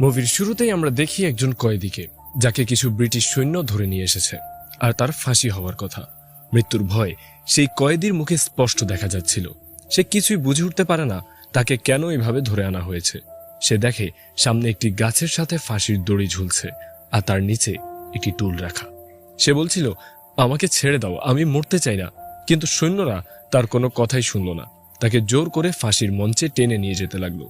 মুভির শুরুতেই আমরা দেখি একজন কয়েদিকে, যাকে কিছু ব্রিটিশ সৈন্য ধরে নিয়ে এসেছে, আর তার ফাঁসি হওয়ার কথা। মৃত্যুর ভয় সেই কয়েদির মুখে স্পষ্ট দেখা যাচ্ছিল। সে কিছুই বুঝে উঠতে পারে না, তাকে কেন এভাবে ধরে আনা হয়েছে। সে দেখে সামনে একটি গাছের সাথে ফাঁসির দড়ি ঝুলছে, আর তার নিচে একটি টুল রাখা। সে বলছিল, আমাকে ছেড়ে দাও, আমি মরতে চাই না। কিন্তু সৈন্যরা তার কোনো কথাই শুনল না। তাকে জোর করে ফাঁসির মঞ্চে টেনে নিয়ে যেতে লাগল।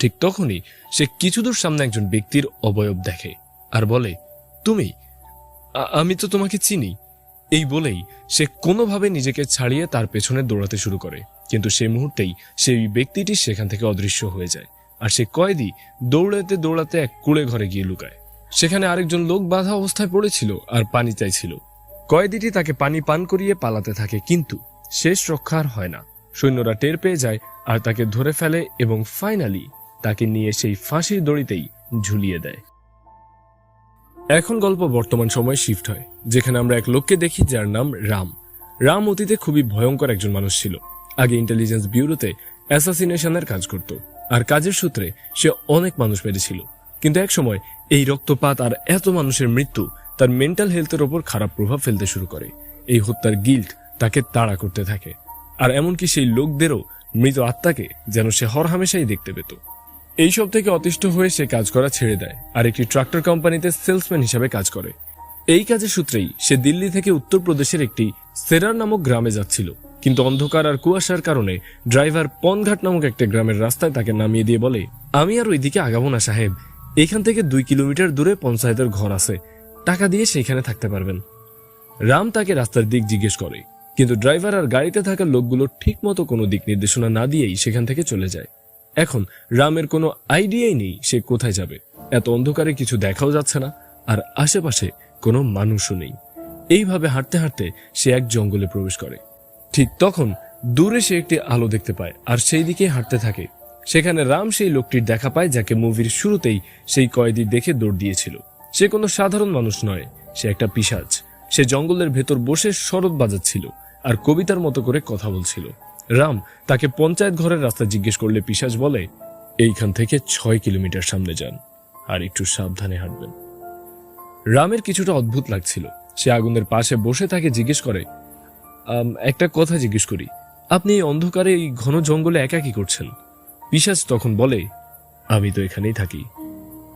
ঠিক তখনই সে কিছু দূর সামনে একজন ব্যক্তির অবয়ব দেখে আর বলে, তুমি আমি তো তোমাকে চিনি। এই বলেই সে কোনোভাবে নিজেকে ছাড়িয়ে তার পেছনে দৌড়াতে শুরু করে। কিন্তু সেই মুহূর্তেই সেই ব্যক্তিটি সেখান থেকে অদৃশ্য হয়ে যায় আর সে কয়েদি দৌড়াতে দৌড়াতে এক কুড়ে ঘরে গিয়ে লুকায়। সেখানে আরেকজন লোক বাধা অবস্থায় পড়েছিল আর পানি চাইছিল। কয়েদিটি তাকে পানি পান করিয়ে পালাতে থাকে, কিন্তু শেষ রক্ষা আর হয় না। সৈন্যরা টের পেয়ে যায় আর তাকে ধরে ফেলে এবং ফাইনালি তাকে নিয়ে সেই ফাঁসির দড়িতেই ঝুলিয়ে দেয়। এখন গল্প বর্তমান সময়ে শিফট হয়, যেখানে আমরা এক লোককে দেখি যার নাম রাম। রাম অতীতে খুবই ভয়ঙ্কর একজন মানুষ ছিল। আগে ইন্টেলিজেন্স ব্যুরোতে অ্যাসাসিনেশনের কাজ করত, আর কাজের সূত্রে সে অনেক মানুষ মেরেছিল। কিন্তু এক সময় এই রক্তপাত আর এত মানুষের মৃত্যু তার মেন্টাল হেলথের ওপর খারাপ প্রভাব ফেলতে শুরু করে। এই হত্যার গিল্ট তাকে তাড়া করতে থাকে, আর এমনকি সেই লোকদেরও মৃত আত্মাকে যেন সে হরহামেশাই দেখতে পেত। এইসব থেকে অতিষ্ঠ হয়ে সে কাজ করা ছেড়ে দেয় আর একটি ট্রাক্টর কোম্পানিতে সেলসম্যান হিসাবে কাজ করে। এই কাজের সূত্রেই সে দিল্লি থেকে উত্তরপ্রদেশের একটি সেরার নামক গ্রামে যাচ্ছিল। কিন্তু অন্ধকার আর কুয়াশার কারণে ড্রাইভার পনঘাট নামক একটা গ্রামের রাস্তায় তাকে নামিয়ে দিয়ে বলে, আমি আর ওইদিকে আগাবো না, সাহেব। এখান থেকে দুই কিলোমিটার দূরে পঞ্চায়েতের ঘর আছে। টাকা দিয়ে সেখানে থাকতে পারবেন। রাম তাকে রাস্তার দিক জিজ্ঞেস করে, কিন্তু ড্রাইভার আর গাড়িতে থাকা লোকগুলো ঠিক মতো কোনো দিক নির্দেশনা না দিয়েই সেখান থেকে চলে যায়। এখন রামের কোনো আইডিয়াই নেই সে কোথায় যাবে। এত অন্ধকারে কিছু দেখাও যাচ্ছে না, আর আশেপাশে কোনো মানুষও নেই। এইভাবে হাঁটতে হাঁটতে সে এক জঙ্গলে প্রবেশ করে। ঠিক তখন দূরে সে একটি আলো দেখতে পায়, আর সেই দিকে হাঁটতে থাকে। সেখানে রাম সেই লোকটির দেখা পায়, যাকে মুভির শুরুতেই সেই কয়েদি দেখে দৌড় দিয়েছিল। সে কোনো সাধারণ মানুষ নয়, সে একটা পিসাজ। সে জঙ্গলের ভেতর বসে শরৎ বাজাচ্ছিল, আর কবিতার মতো করে কথা বলছিল। রাম তাকে পঞ্চায়েত ঘরের রাস্তা জিজ্ঞেস করলে পিসাজ বলে, এইখান থেকে ছয় কিলোমিটার সামনে যান আর একটু সাবধানে হাঁটবেন। রামের কিছুটা অদ্ভুত লাগছিল। সে আগুনের পাশে বসে তাকে জিজ্ঞেস করে একটা কথা জিজ্ঞেস করি, আপনি এই অন্ধকারে এই ঘন জঙ্গলে একা কি করছেন? পিসাজ তখন বলে, আমি তো এখানেই থাকি।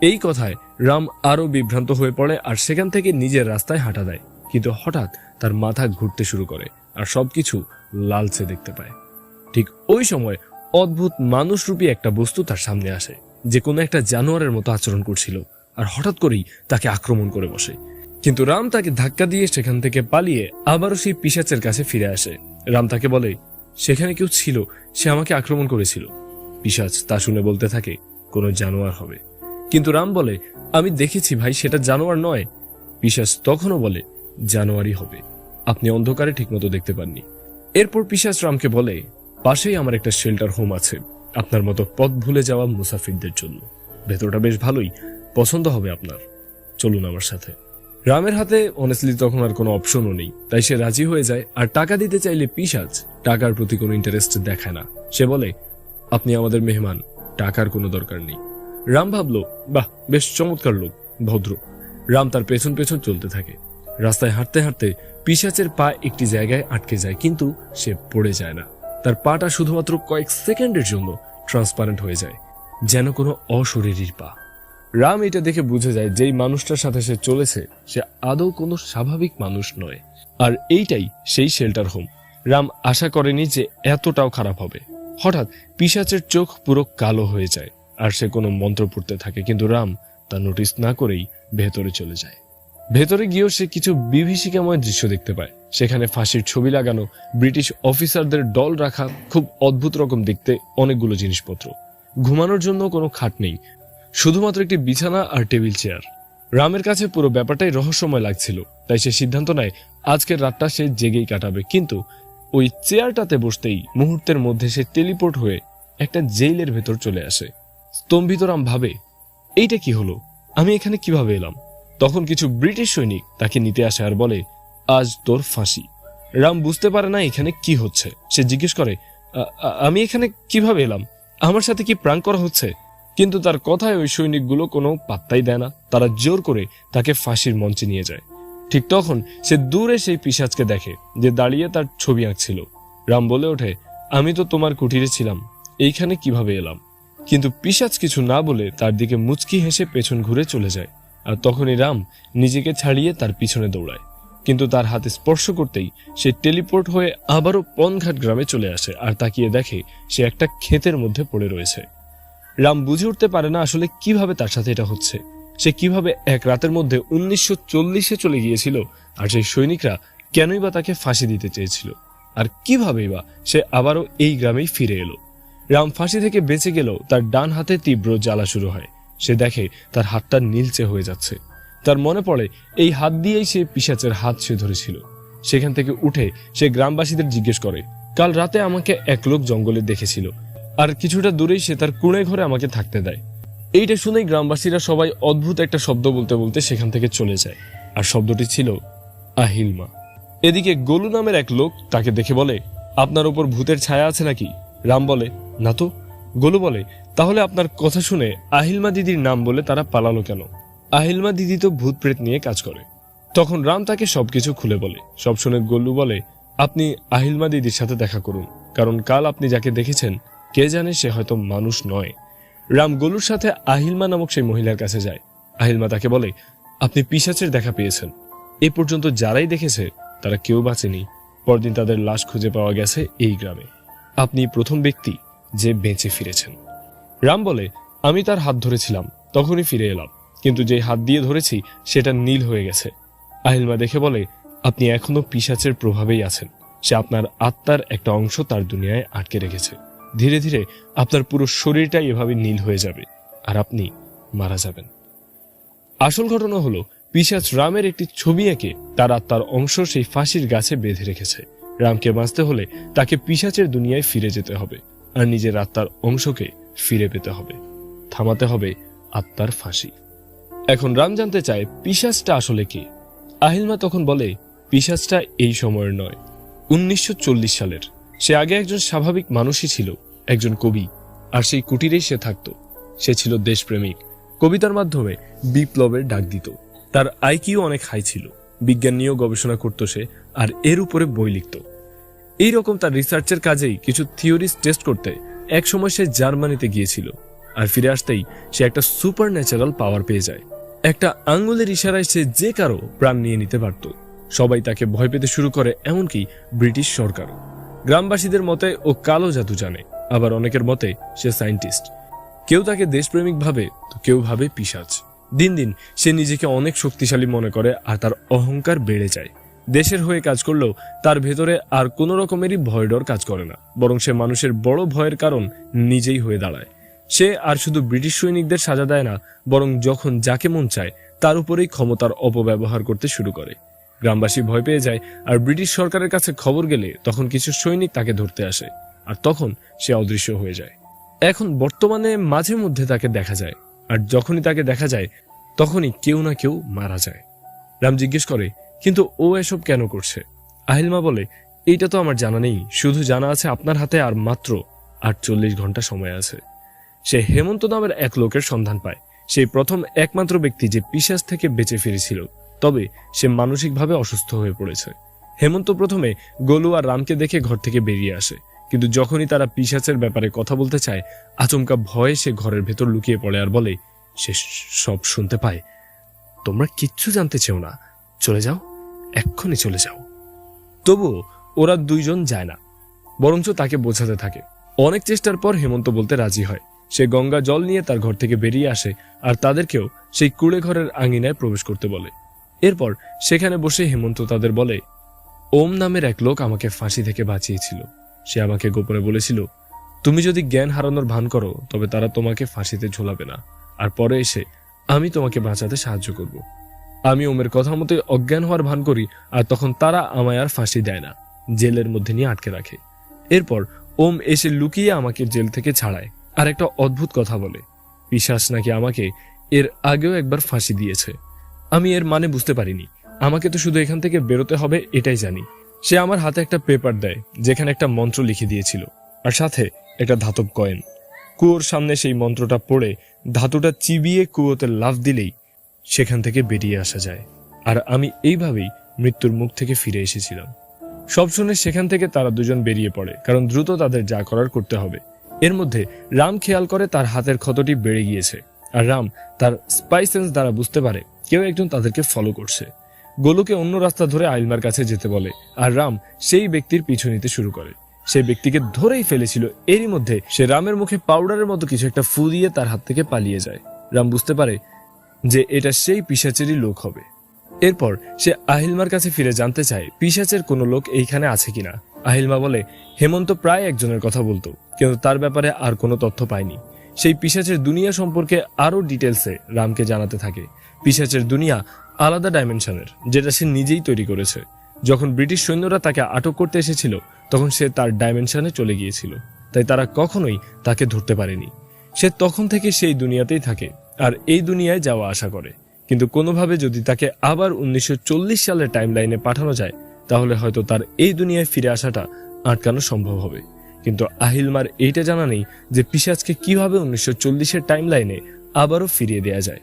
এই কথায় রাম আরও বিভ্রান্ত হয়ে পড়ে আর সেখান থেকে নিজের রাস্তায় হাঁটা দেয়। কিন্তু হঠাৎ তার মাথা ঘুরতে শুরু করে আর সবকিছু লালচে দেখতে পায়। ঠিক ওই সময় অদ্ভুত মানুষরূপী একটা বস্তু তার সামনে আসে, যে কোনো একটা জানোয়ারের মতো আচরণ করছিল আর হঠাৎ করেই তাকে আক্রমণ করে বসে। কিন্তু রাম তাকে ধাক্কা দিয়ে সেখান থেকে পালিয়ে আবারও সেই পিসাচের কাছে ফিরে আসে। রাম তাকে বলে, সেখানে কেউ ছিল, সে আমাকে আক্রমণ করেছিল। পিসাচ তা শুনে বলতে থাকে, কোনো জানোয়ার হবে। কিন্তু রাম বলে, আমি দেখেছি ভাই, সেটা জানোয়ার নয়। পিসাচ তখনও বলে, জানোয়ারই হবে। আপনি অন্ধকারে ঠিকমতো দেখতে পাননি। এরপর পিসাচ রামকে বলে, পাশেই আমার একটা শেল্টার হোম আছে। আপনার মতো পথ ভুলে যাওয়া মুসাফিরদের জন্য। ভেতরটা বেশ ভালোই, পছন্দ হবে আপনার। চলুন আমার সাথে। রামের হাতে অনেস্টলি তখন আর কোনো অপশনও নেই, তাই সে রাজি হয়ে যায়। আর টাকা দিতে চাইলে পিসাজ টাকার প্রতি কোনো ইন্টারেস্ট দেখায় না। সে বলে, আপনি আমাদের মেহমান, টাকার কোনো দরকার নেই। রাম ভাবলো, বাহ, বেশ চমৎকার লোক, ভদ্র। রাম তার পেছন পেছন চলতে থাকে। রাস্তায় হাঁটতে হাঁটতে পিসাচের পা একটি জায়গায় আটকে যায়, কিন্তু সে পড়ে যায় না। তার পাটা শুধুমাত্র কয়েক সেকেন্ডের জন্য ট্রান্সপারেন্ট হয়ে যায়, যেন কোনো অশরীরীর পা। রাম এটা দেখে বুঝে যায়, যেই মানুষটার সাথে সে চলেছে, সে আদৌ কোনো স্বাভাবিক মানুষ নয়। আর এইটাই সেই শেল্টার হোম রাম আশা করেনি যে এতটাও খারাপ হবে। হঠাৎ পিসাচের চোখ পুরো কালো হয়ে যায়, আর সে কোনো মন্ত্র পড়তে থাকে, কিন্তু রাম তা নোটিস না করেই ভেতরে চলে যায়। ভেতরে গিয়েও সে কিছু বিভীষিকাময় দৃশ্য দেখতে পায়। সেখানে ফাঁসির ছবি লাগানো, ব্রিটিশ অফিসারদের দল রাখা, খুব অদ্ভুত রকম দেখতে অনেকগুলো জিনিসপত্র। ঘুমানোর জন্য কোনো খাট নেই, শুধুমাত্র একটি বিছানা আর টেবিল চেয়ার। রামের কাছে পুরো ব্যাপারটাই রহস্যময় লাগছিল, তাই সে সিদ্ধান্ত নেয়, আজকের রাতটা সে জেগেই কাটাবে। কিন্তু ওই চেয়ারটাতে বসতেই মুহূর্তের মধ্যে সে টেলিপোর্ট হয়ে একটা জেইলের ভেতর চলে আসে। স্তম্ভিত রাম ভাবে, এইটা কি হলো? আমি এখানে কীভাবে এলাম? তখন কিছু ব্রিটিশ সৈনিক তাকে নিতে আসে আর বলে, আজ তোর ফাঁসি। রাম বুঝতে পারে না এখানে কি হচ্ছে। সে জিজ্ঞেস করে, "আ- আ- আমি এখানে কীভাবে এলাম? আমার সাথে কি প্রাণ করা হচ্ছে? কিন্তু তার কথায় ওই সৈনিকগুলো কোনো পাত্তাই দেয় না। তারা জোর করে তাকে ফাঁসির মঞ্চে নিয়ে যায়। ঠিক তখন সে দূরে সেই পিসাজকে দেখে, যে দাঁড়িয়ে তার ছবি আঁকছিল। রাম বলে ওঠে, আমি তো তোমার কুটিরে ছিলাম, এইখানে কীভাবে এলাম? কিন্তু পিসাজ কিছু না বলে তার দিকে মুচকি হেসে পেছন ঘুরে চলে যায়। আর তখনই রাম নিজেকে ছাড়িয়ে তার পিছনে দৌড়ায়। কিন্তু তার হাতে স্পর্শ করতেই সে টেলিপোর্ট হয়ে আবারও পনঘাট গ্রামে চলে আসে আর তাকিয়ে দেখে সে একটা ক্ষেতের মধ্যে পড়ে রয়েছে। রাম বুঝে উঠতে পারে না আসলে কীভাবে তার সাথে এটা হচ্ছে। সে কীভাবে এক রাতের মধ্যে উনিশশো চল্লিশে চলে গিয়েছিল আর সেই সৈনিকরা কেনই বা তাকে ফাঁসি দিতে চেয়েছিল। আর কিভাবেই বা সে আবারও এই গ্রামেই ফিরে এলো। রাম ফাঁসি থেকে বেঁচে গেলেও তার ডান হাতে তীব্র জ্বালা শুরু হয়। সে দেখে তার হাতটা নীলচে হয়ে যাচ্ছে। তার মনে পড়ে, এই হাত দিয়েই সে পিসাচের হাত সে ধরেছিল। সেখান থেকে উঠে সে গ্রামবাসীদের জিজ্ঞেস করে, কাল রাতে আমাকে এক লোক জঙ্গলে দেখেছিল, আর কিছুটা দূরেই সে তার কুঁড়ে ঘরে আমাকে থাকতে দেয়। এইটা শুনেই গ্রামবাসীরা সবাই অদ্ভুত একটা শব্দ বলতে বলতে সেখান থেকে চলে যায়, আর শব্দটি ছিল, আহিলমা। এদিকে গোলু নামের এক লোক তাকে দেখে বলে, আপনার ওপর ভূতের ছায়া আছে নাকি? রাম বলে, না তো। গোলু বলে তাহলে আপনার কথা শুনে আহিলমা দিদির নাম বলে তারা পালালো কেন? আহিলমা দিদি তো ভূত প্রেত নিয়ে কাজ করে। তখন রাম তাকে সবকিছু খুলে বলে। সব শুনে গোল্লু বলে, আপনি আহিলমা দিদির সাথে দেখা করুন, কারণ কাল আপনি যাকে দেখেছেন, কে জানে সে হয়তো মানুষ নয়। রাম গোলুর সাথে আহিলমা নামক সেই মহিলার কাছে যায়। আহিলমা তাকে বলে, আপনি পিসাচের দেখা পেয়েছেন। এ পর্যন্ত যারাই দেখেছে, তারা কেউ বাঁচেনি। পরদিন তাদের লাশ খুঁজে পাওয়া গেছে এই গ্রামে। আপনি প্রথম ব্যক্তি যে বেঁচে ফিরেছেন। রাম বলে, আমি তার হাত ধরেছিলাম, তখনই ফিরে এলাম, কিন্তু যে হাত দিয়ে ধরেছি, সেটা নীল হয়ে গেছে। আহিলমা দেখে বলে, আপনি এখনও পিসাচের প্রভাবেই আছেন। সে আপনার আত্মার একটা অংশ তার দুনিয়ায় আটকে রেখেছে। ধীরে ধীরে আপনার পুরো শরীরটাই এভাবে নীল হয়ে যাবে, আর আপনি মারা যাবেন। আসল ঘটনা হলো পিসাচ রামের একটি ছবি এঁকে তার আত্মার অংশ সেই ফাঁসির গাছে বেঁধে রেখেছে। রামকে বাঁচতে হলে তাকে পিসাচের দুনিয়ায় ফিরে যেতে হবে, আর নিজের আত্মার অংশকে ফিরে পেতে হবে। থামাতে হবে আত্মার ফাঁসি। এখন রাম জানতে চায় পিসাচটা আসলে কে? আহিলমা তখন বলে পিসাচটা এই সময়ের নয়, উনিশশো সালের। সে আগে একজন স্বাভাবিক মানুষই ছিল, একজন কবি, আর সেই কুটিরেই সে থাকত। সে ছিল দেশপ্রেমিক। কবিতার মাধ্যমে বিপ্লবের ডাক দিত। তার আইকিউ অনেক হাই ছিল। বিজ্ঞান নিয়েও গবেষণা করত সে, আর এর উপরে বই লিখত। এই রকম তার রিসার্চের কাজেই কিছু থিওরিজ টেস্ট করতে একসময় সে জার্মানিতে গিয়েছিল, আর ফিরে আসতেই সে একটা সুপার ন্যাচারাল পাওয়ার পেয়ে যায়। একটা আঙ্গুলের ইশারায় সে যে কারও প্রাণ নিয়ে নিতে পারত। সবাই তাকে ভয় পেতে শুরু করে, এমনকি ব্রিটিশ সরকারও। গ্রামবাসীদের মতে ও কালো জাদু জানে, আবার অনেকের মতে সে সায়েন্টিস্ট। কেউ তাকে দেশপ্রেমিক ভাবে, তো কেউ ভাবে পিসাচ দিন দিন সে নিজেকে অনেক শক্তিশালী মনে করে, আর তার অহংকার বেড়ে যায়। দেশের হয়ে কাজ করলেও তার ভেতরে আর কোনো রকমেরই ভয় ডর কাজ করে না। বরং সে মানুষের বড় ভয়ের কারণ নিজেই হয়ে দাঁড়ায়। সে আর শুধু ব্রিটিশ সৈনিকদের সাজা দেয় না, বরং যখন যাকে মন চায়, তার উপরেই ক্ষমতার অপব্যবহার করতে শুরু করে। গ্রামবাসী ভয় পেয়ে যায়, আর ব্রিটিশ সরকারের কাছে খবর গেলে তখন কিছু সৈনিক তাকে ধরতে আসে, আর তখন সে অদৃশ্য হয়ে যায়। এখন বর্তমানে মাঝে মধ্যে তাকে দেখা যায়, আর যখনই তাকে দেখা যায়, তখনই কেউ না কেউ মারা যায়। রাম জিজ্ঞেস করে কিন্তু ও এসব কেন করছে? আহিলমা বলে, এইটা তো আমার জানা নেই। শুধু জানা আছে আপনার হাতে আর মাত্র আটচল্লিশ ঘণ্টা সময় আছে। সে হেমন্ত নামের এক লোকের সন্ধান পায়। সেই প্রথম একমাত্র ব্যক্তি যে পিসাস থেকে বেঁচে ফিরেছিল। তবে সে মানসিকভাবে অসুস্থ হয়ে পড়েছে। হেমন্ত প্রথমে গোলু আর রামকে দেখে ঘর থেকে বেরিয়ে আসে। কিন্তু যখনই তারা পিসাচের ব্যাপারে কথা বলতে চায়, আচমকা ভয়ে সে ঘরের ভেতর লুকিয়ে পড়ে আর বলে, সে সব শুনতে পায়। তোমরা কিচ্ছু জানতে চেও না। চলে যাও। এক্ষুনি চলে যাও। তবুও ওরা দুইজন যায় না, বরঞ্চ তাকে বোঝাতে থাকে। অনেক চেষ্টার পর হেমন্ত বলতে রাজি হয়। সে গঙ্গা জল নিয়ে তার ঘর থেকে বেরিয়ে আসে আর তাদেরকেও সেই কুড়ে ঘরের আঙিনায় প্রবেশ করতে বলে। এরপর সেখানে বসে হেমন্ত তাদের বলে, ওম নামের এক লোক আমাকে ফাঁসি থেকে বাঁচিয়েছিল। সে আমাকে গোপনে বলেছিল, তুমি যদি জ্ঞান হারানোর ভান করো, তবে তারা তোমাকে ফাঁসিতে ঝোলাবে না। আর পরে এসে আমি তোমাকে বাঁচাতে সাহায্য করব। আমি ওমের কথা মতো অজ্ঞান হওয়ার ভান করি, আর তখন তারা আমায় আর ফাঁসি দেয় না, জেলের মধ্যে নিয়ে আটকে রাখে। এরপর ওম এসে লুকিয়ে আমাকে জেল থেকে ছাড়ায়, আর একটা অদ্ভুত কথা বলে পিসাস নাকি আমাকে এর আগেও একবার ফাঁসি দিয়েছে। আমি এর মানে বুঝতে পারিনি। আমাকে তো শুধু এখান থেকে বেরোতে হবে, এটাই জানি। সে আমার হাতে একটা পেপার দেয়, যেখানে একটা মন্ত্র লিখে দিয়েছিল, আর সাথে একটা ধাতব কয়েন। কুয়োর সামনে সেই মন্ত্রটা পড়ে, ধাতুটা চিবিয়ে কুয়োতে লাফ দিলেই সেখান থেকে বেরিয়ে আসা যায়। আর আমি এইভাবেই মৃত্যুর মুখ থেকে ফিরে এসেছিলাম। সব শুনে সেখান থেকে তারা দুজন বেরিয়ে পড়ে, কারণ দ্রুত তাদের যা করার করতে হবে। এর মধ্যে রাম খেয়াল করে তার হাতের ক্ষতটি বেড়ে গিয়েছে, আর রাম তার স্পাইসেন্স দ্বারা বুঝতে পারে, কেউ একজন তাদেরকে ফলো করছে। গোলুকে অন্য রাস্তা ধরে আইলমার কাছে যেতে বলে, আর রাম সেই ব্যক্তির পিছু নিতে শুরু করে। সেই ব্যক্তিকে ধরেই ফেলেছিল, এরই মধ্যে সে রামের মুখে পাউডারের মতো কিছু একটা ফু দিয়ে তার হাত থেকে পালিয়ে যায়। রাম বুঝতে পারে যে এটা সেই পিসাচেরই লোক হবে। এরপর সে আহিলমার কাছে ফিরে জানতে চায় পিসাচের কোনো লোক এইখানে আছে কিনা। আহিলমা বলে, হেমন্ত প্রায় একজনের কথা বলতো, কিন্তু তার ব্যাপারে আর কোনো তথ্য পায়নি। সেই পিসাচের দুনিয়া সম্পর্কে আরও ডিটেলসে রামকে জানাতে থাকে। পিসাচের দুনিয়া আলাদা ডাইমেনশনের, যেটা সে নিজেই তৈরি করেছে। যখন ব্রিটিশ সৈন্যরা তাকে আটক করতে এসেছিল, তখন সে তার ডাইমেনশনে চলে গিয়েছিল। তাই তারা কখনোই তাকে ধরতে পারেনি। সে তখন থেকে সেই দুনিয়াতেই থাকে। আর এই দুনিয়ায় যাওয়া আশা করে। কিন্তু কোনোভাবে যদি তাকে আবার উনিশশো চল্লিশ সালের টাইম লাইনে পাঠানো যায়, তাহলে হয়তো তার এই দুনিয়ায় ফিরে আসাটা আটকানো সম্ভব হবে। কিন্তু আহিলমার এইটা জানা নেই যে পিসাজকে কীভাবে উনিশশো চল্লিশের টাইম লাইনে আবারও ফিরিয়ে দেয়া যায়।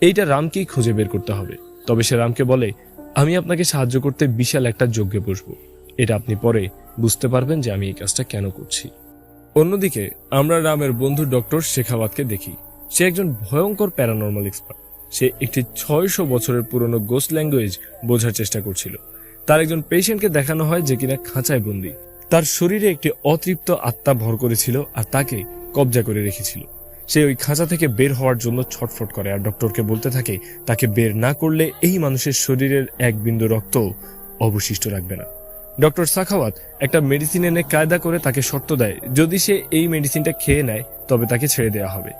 এইটা রামকেই খুঁজে বের করতে হবে। তবে সে রামকে বলে, আমি আপনাকে সাহায্য করতে বিশাল একটা যজ্ঞে বসবো। এটা আপনি পরে বুঝতে পারবেন যে আমি এই কাজটা কেন করছি। অন্যদিকে আমরা রামের বন্ধু ডক্টর শেখাওয়াতকে দেখি। সে একজন ভয়ঙ্কর প্যারানর্মাল এক্সপার্ট। সে একটি ছয়শো বছরের পুরনো গোস্ট ল্যাঙ্গুয়েজ বোঝার চেষ্টা করছিল। তার একজন পেশেন্টকে দেখানো হয় যে কিনা খাঁচায় বন্দি। তার শরীরে একটি অতৃপ্ত আত্মা ভর করেছিল আর তাকে কবজা করে রেখেছিল। সে ওই খাঁচা থেকে বের হওয়ার জন্য ছটফট করে আর ডক্টরকে বলতে থাকে, তাকে বের না করলে এই মানুষের শরীরের এক বিন্দু রক্ত অবশিষ্ট রাখবে না। ডক্টর সাখাওয়াত একটা মেডিসিন এনে কায়দা করে তাকে শর্ত দেয়, যদি সে এই মেডিসিনটা খেয়ে নেয়, তবে তাকে ছেড়ে দেওয়া হবে।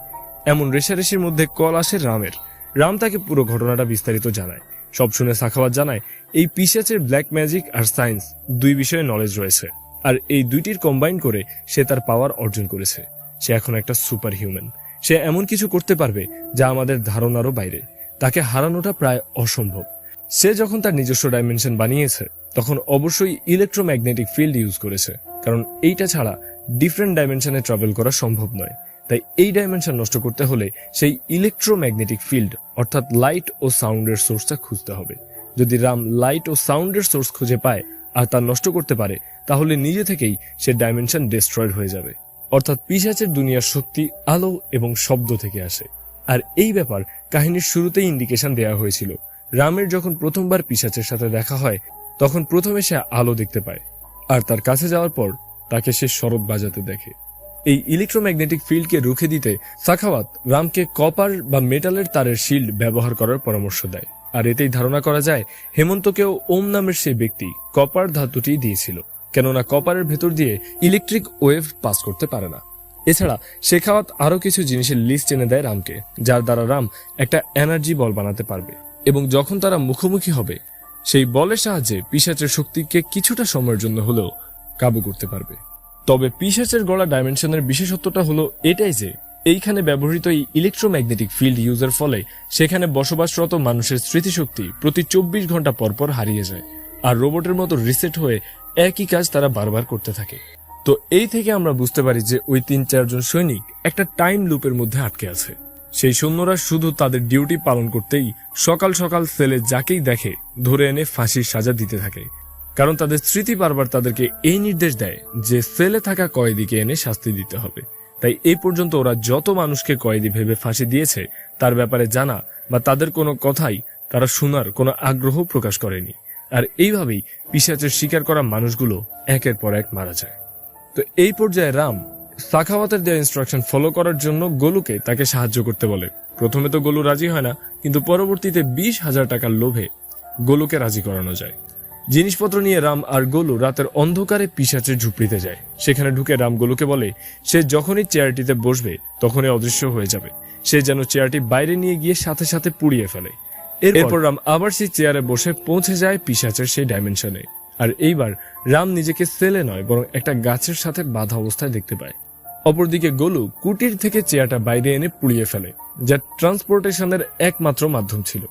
এমন রেশারেশির মধ্যে কল আসে রামের। রাম তাকে পুরো ঘটনাটা বিস্তারিত জানায়। সব শুনে সাখাওয়াত জানায়, এই পিসাচের ব্ল্যাক ম্যাজিক আর সায়েন্স দুই বিষয়ে নলেজ রয়েছে। আর এই দুইটির কম্বাইন করে সে তার পাওয়ার অর্জন করেছে। সে এখন একটা সুপার হিউম্যান সে এমন কিছু করতে পারবে যা আমাদের ধারণারও বাইরে। তাকে হারানোটা প্রায় অসম্ভব। সে যখন তার নিজস্ব ডাইমেনশন বানিয়েছে, তখন অবশ্যই ইলেকট্রোম্যাগনেটিক ফিল্ড ইউজ করেছে। কারণ এইটা ছাড়া ডিফারেন্ট ডাইমেনশনে ট্রাভেল করা সম্ভব নয়। তাই এই ডাইমেনশন নষ্ট করতে হলে সেই ইলেকট্রোম্যাগনেটিক ফিল্ড অর্থাৎ লাইট ও সাউন্ডের সোর্সটা খুঁজতে হবে। যদি রাম লাইট ও সাউন্ডের সোর্স খুঁজে পায় আর তা নষ্ট করতে পারে, তাহলে নিজে থেকেই সে ডাইমেনশন ডিস্ট্রয়েড হয়ে যাবে। অর্থাৎ পিসাচের দুনিয়ার শক্তি আলো এবং শব্দ থেকে আসে। আর এই ব্যাপার কাহিনীর শুরুতেই ইন্ডিকেশন দেওয়া হয়েছিল। রামের যখন প্রথমবার পিসাচের সাথে দেখা হয়, তখন প্রথমে সে আলো দেখতে পায়। আর তার কাছে যাওয়ার পর তাকে সে শরৎ বাজাতে দেখে। এই ইলেকট্রোম্যাগনেটিক ফিল্ডকে রুখে দিতে সাখাওয়াত রামকে কপার বা মেটালের তারের শিল্ড ব্যবহার করার পরামর্শ দেয়। আর এতেই ধারণা করা যায়, হেমন্তকেও ওম নামের সেই ব্যক্তি কপার ধাতুটি দিয়েছিল, কেননা কপারের ভেতর দিয়ে ইলেকট্রিক ওয়েভ পাস করতে পারে না। এছাড়া শেখাওয়াত আরও কিছু জিনিসের লিস্ট এনে দেয় রামকে, যার দ্বারা রাম একটা এনার্জি বল বানাতে পারবে। এবং যখন তারা মুখোমুখি হবে, সেই বলের সাহায্যে পিসাচের শক্তিকে কিছুটা সময়ের জন্য হলেও কাবু করতে পারবে। তবে পিসাচের গড়া ডাইমেনশনের বিশেষত্বটা হলো এটাই যে, এইখানে ব্যবহৃত এই ইলেকট্রোম্যাগনেটিক ফিল্ড ইউজের ফলে সেখানে বসবাসরত মানুষের স্মৃতিশক্তি প্রতি চব্বিশ ঘণ্টা পর পর হারিয়ে যায় আর রোবটের মতো রিসেট হয়ে একই কাজ তারা বারবার করতে থাকে। তো এই থেকে আমরা বুঝতে পারি যে ওই তিন চারজন সৈনিক একটা টাইম লুপের মধ্যে আটকে আছে। সেই সৈন্যরা শুধু তাদের ডিউটি পালন করতেই সকাল সকাল সেলে যাকেই দেখে ধরে এনে ফাঁসির সাজা দিতে থাকে। কারণ তাদের স্মৃতি বারবার তাদেরকে এই নির্দেশ দেয় যে সেলে থাকা কয়েদিকে এনে শাস্তি দিতে হবে। তাই এই পর্যন্ত ওরা যত মানুষকে কয়েদি ভেবে ফাঁসি দিয়েছে, তার ব্যাপারে জানা বা তাদের কোনো কথাই তারা শোনার কোনো আগ্রহ প্রকাশ করেনি। আর এইভাবেই পিসাচের শিকার করা মানুষগুলো একের পর এক মারা যায়। তো এই পর্যায়ে রাম সাখাওয়াতের দেওয়া ইনস্ট্রাকশন ফলো করার জন্য গোলুকে তাকে সাহায্য করতে বলে। প্রথমে তো গোলু রাজি হয় না, কিন্তু পরবর্তীতে বিশ হাজার টাকার লোভে গোলুকে রাজি করানো যায়। জিনিসপত্র নিয়ে রাম আর গোলু রাতের অন্ধকারে পিসাচের ঝুপড়িতে যায়। সেখানে ঢুকে রাম গোলুকে বলে সে যখনই চেয়ারটিতে বসবে তখনই অদৃশ্য হয়ে যাবে। সে যেন চেয়ারটি বাইরে নিয়ে গিয়ে সাথে সাথে পুড়িয়ে ফেলে। এরপর রাম আবার সেই চেয়ারে বসে পৌঁছে যায় পিসাচের সেই ডাইমেনশনে আর এইবার রাম নিজেকে সেলে নয় বরং একটা গাছের সাথে বাধা অবস্থায় দেখতে পায়। অপরদিকে গোলু কুটির থেকে চেয়ারটা বাইরে এনে পুড়িয়ে ফেলে যা ট্রান্সপোর্টেশনের একমাত্র মাধ্যম ছিল।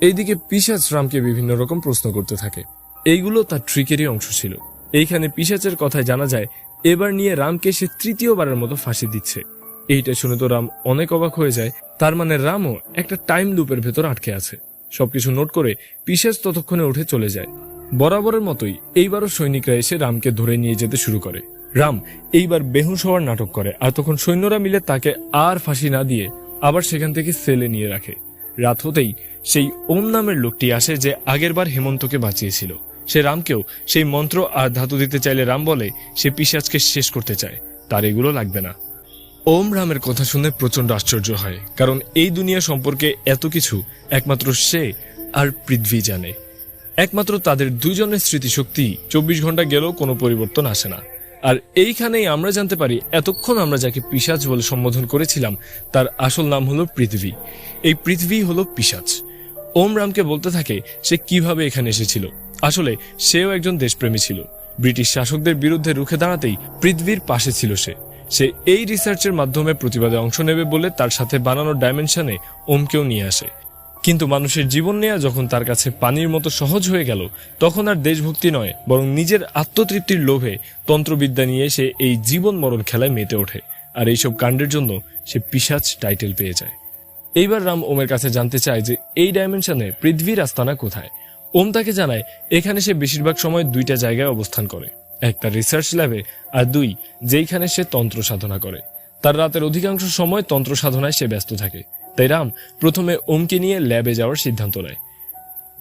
এইদিকে পিসাচ রামকে বিভিন্ন রকম প্রশ্ন করতে থাকে। এইগুলো তার ট্রিকেরই অংশ ছিল। এইখানে পিসাচের কথায় জানা যায়, এবার নিয়ে রামকে সে তৃতীয়বারের মতো ফাঁসি দিচ্ছে। এইটা শুনে তো রাম অনেক অবাক হয়ে যায়। তার মানে রামও একটা টাইম লুপের ভেতর আটকে আছে। সবকিছু নোট করে পিসাজ ততক্ষণে উঠে চলে যায়। বরাবরের মতোই এইবারও সৈনিকরা এসে রামকে ধরে নিয়ে যেতে শুরু করে। রাম এইবার বেহুশ হওয়ার নাটক করে আর তখন সৈন্যরা মিলে তাকে আর ফাঁসি না দিয়ে আবার সেখান থেকে সেলে নিয়ে রাখে। রাত হতেই সেই ওম নামের লোকটি আসে যে আগেরবার হেমন্তকে বাঁচিয়েছিল। সে রামকেও সেই মন্ত্র আর ধাতু দিতে চাইলে রাম বলে, সে পিসাজকে শেষ করতে চায়। তার এগুলো লাগবে না। ওম রামের কথা শুনে প্রচণ্ড আশ্চর্য হয়, কারণ এই দুনিয়া সম্পর্কে এত কিছু একমাত্র সে আর পৃথ্বী জানে। একমাত্র তাদের দুজনের স্মৃতিশক্তি চব্বিশ ঘণ্টা গেলেও কোনো পরিবর্তন আসে না। আর এইখানেই আমরা জানতে পারি, এতক্ষণ আমরা যাকে পিসাচ বলে সম্বোধন করেছিলাম, তার আসল নাম হলো পৃথিবী। এই পৃথিবী হলো পিসাচ ওম রামকে বলতে থাকে, সে কীভাবে এখানে এসেছিল? আসলে সেও একজন দেশপ্রেমী ছিল। ব্রিটিশ শাসকদের বিরুদ্ধে রুখে দাঁড়াতেই পৃথিবীর পাশে ছিল সে। সে এই রিসার্চের মাধ্যমে প্রতিবাদে অংশ নেবে বলে তার সাথে বানানো ডাইমেনশনে ওমকেও নিয়ে আসে। কিন্তু মানুষের জীবন নেয়া যখন তার কাছে পানির মতো সহজ হয়ে গেল, তখন আর দেশভক্তি নয়, বরং নিজের আত্মতৃপ্তির লোভে তন্ত্রবিদ্যা নিয়ে সে এই জীবন মরণ খেলায় মেতে ওঠে। আর এইসব কাণ্ডের জন্য সে পিসাচ টাইটেল পেয়ে যায়। এইবার রাম ওমের কাছে জানতে চায় যে এই ডাইমেনশনে পৃথিবীর আস্তানা কোথায়। ওম তাকে জানায়, এখানে সে বেশিরভাগ সময় দুইটা জায়গায় অবস্থান করে এক তার রিসার্চ ল্যাবে আর দুই, যেইখানে সে তন্ত্র সাধনা করে। তার রাতের অধিকাংশ সময় তন্ত্র সাধনায় সে ব্যস্ত থাকে। তাই রাম প্রথমে ওমকে নিয়ে ল্যাবে যাওয়ার সিদ্ধান্ত নেয়।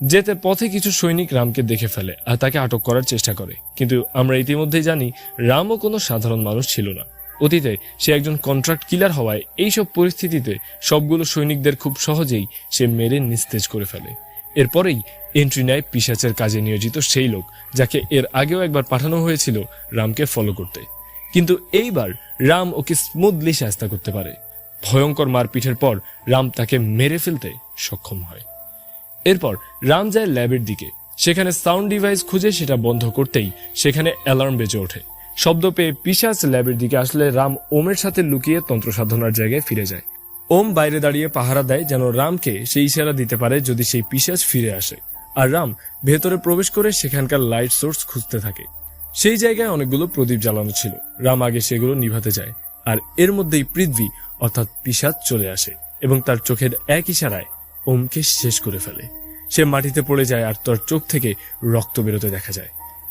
যেতে পথে কিছু সৈনিক রামকে দেখে ফেলে আর তাকে আটক করার চেষ্টা করে। কিন্তু আমরা ইতিমধ্যেই জানি, রামও কোনো সাধারণ মানুষ ছিল না। অতীতে সে একজন কন্ট্রাক্ট কিলার হওয়ায় এইসব পরিস্থিতিতে সবগুলো সৈনিকদের খুব সহজেই সে মেরে নিস্তেজ করে ফেলে। এরপরেই এন্ট্রি নেয় পিসাচের কাজে নিয়োজিত সেই লোক, যাকে এর আগেও একবার পাঠানো হয়েছিল রামকে ফলো করতে। কিন্তু এইবার রাম ওকে স্মুথলি শাস্তা করতে পারে। ভয়ঙ্কর মারপিঠের পর রাম তাকে মেরে ফেলতে সক্ষম হয়। এরপর রাম যায় ল্যাবের দিকে। সেখানে সাউন্ড ডিভাইস খুঁজে সেটা বন্ধ করতেই সেখানে অ্যালার্ম বেজে ওঠে। শব্দ পেয়ে পিসাচ ল্যাবের দিকে আসলে রাম ওমের সাথে লুকিয়ে তন্ত্র সাধনার জায়গায় ফিরে যায়। ওম বাইরে দাঁড়িয়ে পাহারা দেয় যেন রামকে সেই ইশারা দিতে পারে যদি সেই পিসাচ ফিরে আসে। আর রাম ভেতরে প্রবেশ করে সেখানকার লাইট সোর্স খুঁজতে থাকে। সেই জায়গায় অনেকগুলো প্রদীপ জ্বালানো ছিল। রাম আগে সেগুলো নিভাতে যায়। আর এর মধ্যেই পৃথ্বী, অর্থাৎ পিসাচ চলে আসে এবং তার চোখের এক ইশারায় ওমকে শেষ করে ফেলে। সে মাটিতে পড়ে যায় আর তার চোখ থেকে রক্ত বেরোতে দেখা যায়।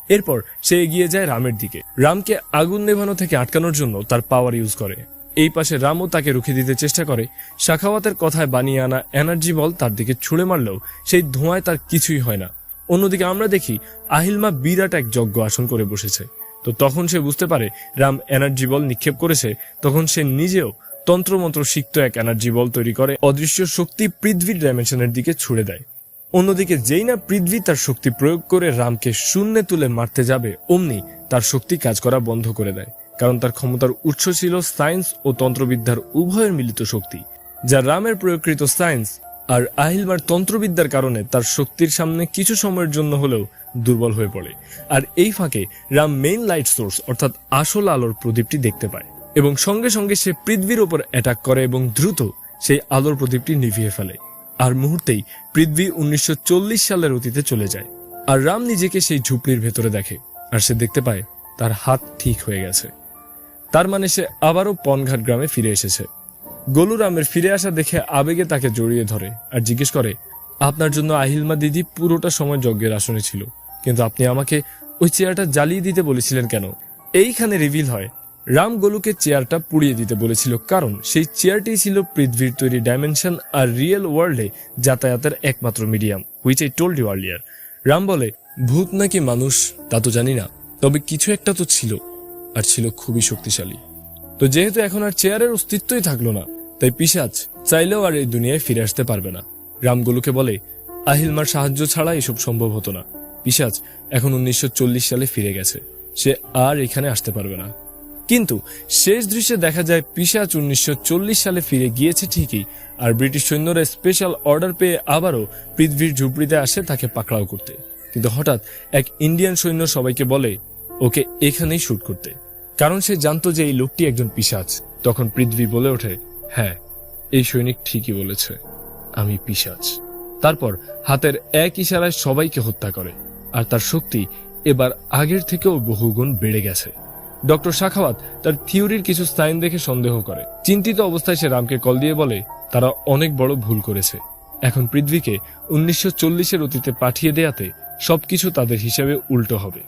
এরপর সে এগিয়ে যায় রামের দিকে। রামকে আগুন নেভানো থেকে আটকানোর জন্য তার পাওয়ার ইউজ করে। এই পাশে রামও তাকে রুখে দিতে চেষ্টা করে। শাখাওয়াতের কথায় বানিয়ে আনা এনার্জি বল তার দিকে ছুড়ে মারলেও সেই ধোঁয়ায় তার কিছুই হয় না। অন্যদিকে আমরা দেখি আহিলমা বিরাট এক যজ্ঞ আসন করে বসেছে। তো তখন সে বুঝতে পারে রাম এনার্জি বল নিক্ষেপ করেছে, তখন সে নিজেও তন্ত্রমন্ত্র সিক্ত এক এনার্জি বল তৈরি করে, অদৃশ্য শক্তি পৃথ্বীর ডাইমেনশনের দিকে ছুড়ে দেয়। অন্যদিকে যেই না পৃথ্বী তার শক্তি প্রয়োগ করে রামকে শূন্যে তুলে মারতে যাবে, অমনি তার শক্তি কাজ করা বন্ধ করে দেয়। কারণ তার ক্ষমতার উৎস ছিল সায়েন্স ও তন্ত্রবিদ্যার উভয়ের মিলিত শক্তি, যা রামের প্রয়োগকৃত সায়েন্স আর আহিলমার তন্ত্রবিদ্যার কারণে তার শক্তির সামনে কিছু সময়ের জন্য হলেও দুর্বল হয়ে পড়ে। আর এই ফাঁকে রাম মেইন লাইট সোর্স অর্থাৎ আসল আলোর প্রদীপটি দেখতে পায় এবং সঙ্গে সঙ্গে সে পৃথিবীর ওপর অ্যাটাক করে এবং দ্রুত সেই আলোর প্রদীপটি নিভিয়ে ফেলে। আর মুহূর্তেই পৃথ্বী উনিশশো সালের অতীতে চলে যায় আর রাম নিজেকে সেই ঝুপড়ির ভেতরে দেখে। আর সে দেখতে পায় তার হাত ঠিক হয়ে গেছে। তার মানে সে আবারও পনঘাট গ্রামে ফিরে এসেছে। গোলু রামের ফিরে আসা দেখে আবেগে তাকে জড়িয়ে ধরে আর জিজ্ঞেস করে, আপনার জন্য আহিলমা দিদি পুরোটা সময় যজ্ঞের আসনে ছিল, কিন্তু আপনি আমাকে ওই চেয়ারটা জ্বালিয়ে দিতে বলেছিলেন কেন? এইখানে রিভিল হয়। রাম গোলুকে চেয়ারটা পুড়িয়ে দিতে বলেছিল, কারণ সেই চেয়ারটি ছিল পৃথিবীর তৈরি ডাইমেনশন আর রিয়েল ওয়ার্ল্ডে যাতায়াতের একমাত্র medium which I told you earlier Ram বলে, ভূত নাকি মানুষ, তা তো জানি না, তবে কিছু একটা তো ছিল। আর ছিল খুবই শক্তিশালী। তো যেহেতু এখন আর চেয়ারের অস্তিত্বই থাকল না, তাই পিসাচ চাইলেও আর এই দুনিয়ায় ফিরে আসতে পারবে না। রামগুলোকে বলে, আহিলমার সাহায্য ছাড়া এসব সম্ভব হতো না। পিসাচ এখন উনিশশো সালে ফিরে গেছে। সে আর এখানে আসতে পারবে না। কিন্তু শেষ দৃশ্যে দেখা যায় পিসাচ উনিশশো চল্লিশ সালে ফিরে গিয়েছে ঠিকই, আর ব্রিটিশ সৈন্যরা স্পেশাল অর্ডার পেয়ে আবারও পৃথিবীর ঝুপড়িতে আসে তাকে পাকড়াও করতে। কিন্তু হঠাৎ এক ইন্ডিয়ান সৈন্য সবাইকে বলে ওকে এখানেই শুট করতে। কারণ সে জানতো যে এই লোকটি একজন পিসাচ তখন পৃথ্বী বলে ওঠে হ্যাঁ এই সৈনিক ঠিকই বলেছে, আমি পিসাচ তারপর হাতের এক ইশারায় সবাইকে হত্যা করে, আর তার শক্তি এবার আগের থেকেও বহুগুণ বেড়ে গেছে। ডক্টর শাখাওয়াত তার থিওরির কিছু সাইন দেখে সন্দেহ করে। চিন্তিত অবস্থায় সে রামকে কল দিয়ে বলে, তারা অনেক বড় ভুল করেছে। এখন পৃথ্বীকে উনিশশো চল্লিশের অতীতে পাঠিয়ে দেয়াতে সবকিছু তাদের হিসাবে উল্টো হবে।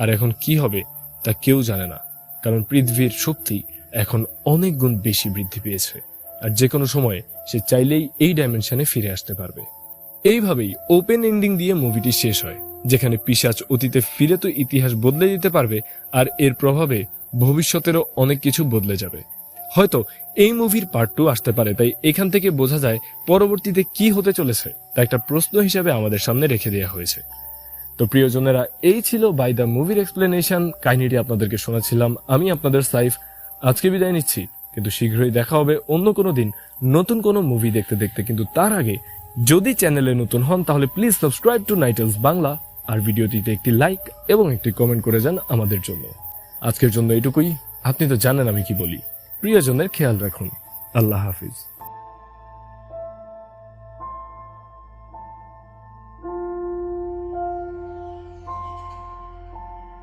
আর এখন কি হবে তা কেউ জানে না, কারণ পৃথ্বীর শক্তি এখন অনেক গুণ বেশি বৃদ্ধি পেয়েছে, আর যে কোনো সময়ে সে চাইলেই এই ডাইমেনশনে ফিরে আসতে পারবে। এইভাবেই ওপেন এন্ডিং দিয়ে মুভিটি শেষ হয়, যেখানে পিসাচ অতীতে ফিরে তো ইতিহাস বদলে দিতে পারবে, আর এর প্রভাবে ভবিষ্যতেরও অনেক কিছু বদলে যাবে। হয়তো এই মুভির পার্ট টু আসতে পারে, তাই এখান থেকে বোঝা যায় পরবর্তীতে কি হতে চলেছে, তা একটা প্রশ্ন হিসাবে আমাদের সামনে রেখে দেওয়া হয়েছে। তো প্রিয়জনেরা, এই ছিল বাই দ্য মুভির এক্সপ্লেনেশন কাহিনীটি আপনাদেরকে শোনাচ্ছিলাম। আমি আপনাদের সাইফ। আজকে বিদায় নিচ্ছি। কিন্তু শীঘ্রই দেখা হবে অন্য কোনো দিন নতুন কোনো মুভি দেখতে দেখতে। কিন্তু তার আগে, যদি চ্যানেলে নতুন হন, তাহলে please subscribe to Nightales Bangla আর ভিডিওটিতে একটি লাইক এবং একটি কমেন্ট করে যান আমাদের জন্য। আজকের জন্য এটুকুই। আপনি তো জানেন আমি কি বলি। প্রিয়জনের খেয়াল রাখুন। আল্লাহ হাফিজ।